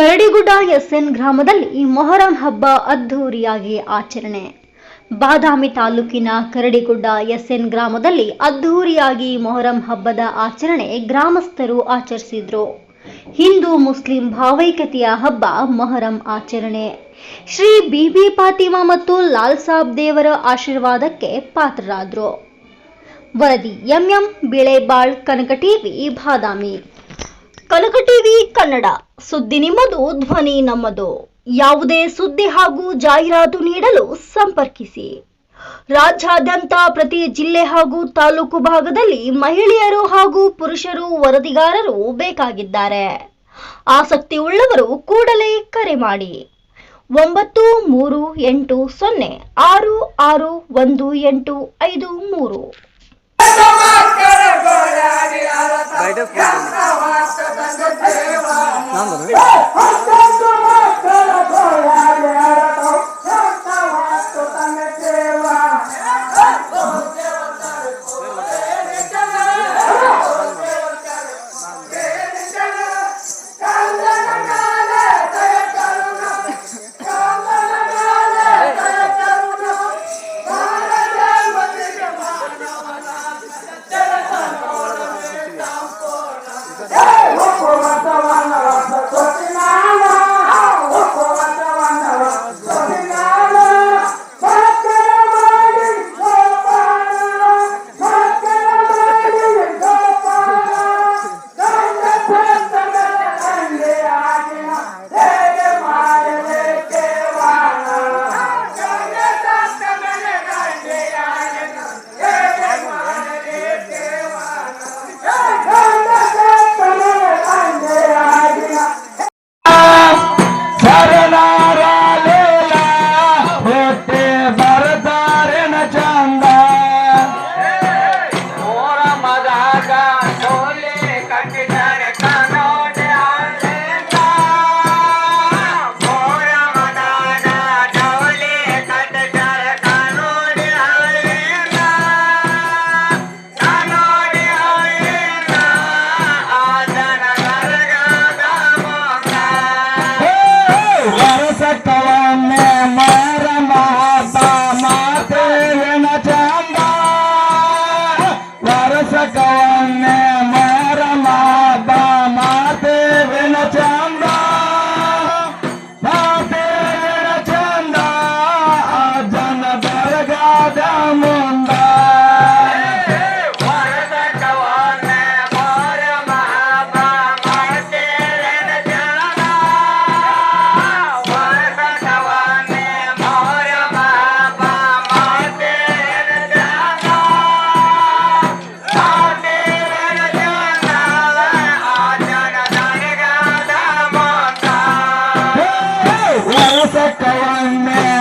Karadigudda SN ಗ್ರಾಮದಲ್ಲಿ ಮೊಹರಂ ಹಬ್ಬ ಅದ್ಧೂರಿಯಾಗಿ ಆಚರಣೆ. ಬಾದಾಮಿ ತಾಲೂಕಿನ ಕರಡಿಗುಡ್ಡ ಎಸ್ಎನ್ ಗ್ರಾಮದಲ್ಲಿ ಅದ್ಧೂರಿಯಾಗಿ ಮೊಹರಂ ಹಬ್ಬದ ಆಚರಣೆ ಗ್ರಾಮಸ್ಥರು ಆಚರಿಸಿದ್ರು. ಹಿಂದೂ ಮುಸ್ಲಿಂ ಭಾವೈಕ್ಯತೆಯ ಹಬ್ಬ ಮೊಹರಂ ಆಚರಣೆ. ಶ್ರೀ ಬಿಬಿ ಪಾತಿಮಾ ಮತ್ತು ಲಾಲ್ ಸಾಬ್ ದೇವರ ಆಶೀರ್ವಾದಕ್ಕೆ ಪಾತ್ರರಾದ್ರು. ವರದಿ M M Bilebal Kanaka TV, Badami. Kanaka TV Kannada. ಸುದ್ದಿ ನಿಮ್ಮದು, ಧ್ವನಿ ನಮ್ಮದು. ಯಾವುದೇ ಸುದ್ದಿ ಹಾಗೂ ಜಾಹೀರಾತು ನೀಡಲು ಸಂಪರ್ಕಿಸಿ. ರಾಜ್ಯಾದ್ಯಂತ ಪ್ರತಿ ಜಿಲ್ಲೆ ಹಾಗೂ ತಾಲೂಕು ಭಾಗದಲ್ಲಿ ಮಹಿಳೆಯರು ಹಾಗೂ ಪುರುಷರು ವರದಿಗಾರರು ಬೇಕಾಗಿದ್ದಾರೆ. ಆಸಕ್ತಿ ಉಳ್ಳವರು ಕೂಡಲೇ ಕರೆ ಮಾಡಿ. ಒಂಬತ್ತು ಮೂರು ಎಂಟು ಸೊನ್ನೆ ಆರು ಆರು ಒಂದು ಎಂಟು ಐದು ಮೂರು. நான் தானே ವರಸಕ್ಕವನ್ನೇ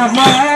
ನನಗಾದ ಮೊತ್ತ. ವರಸಕ್ಕವನ್ನೇ ಮಾರ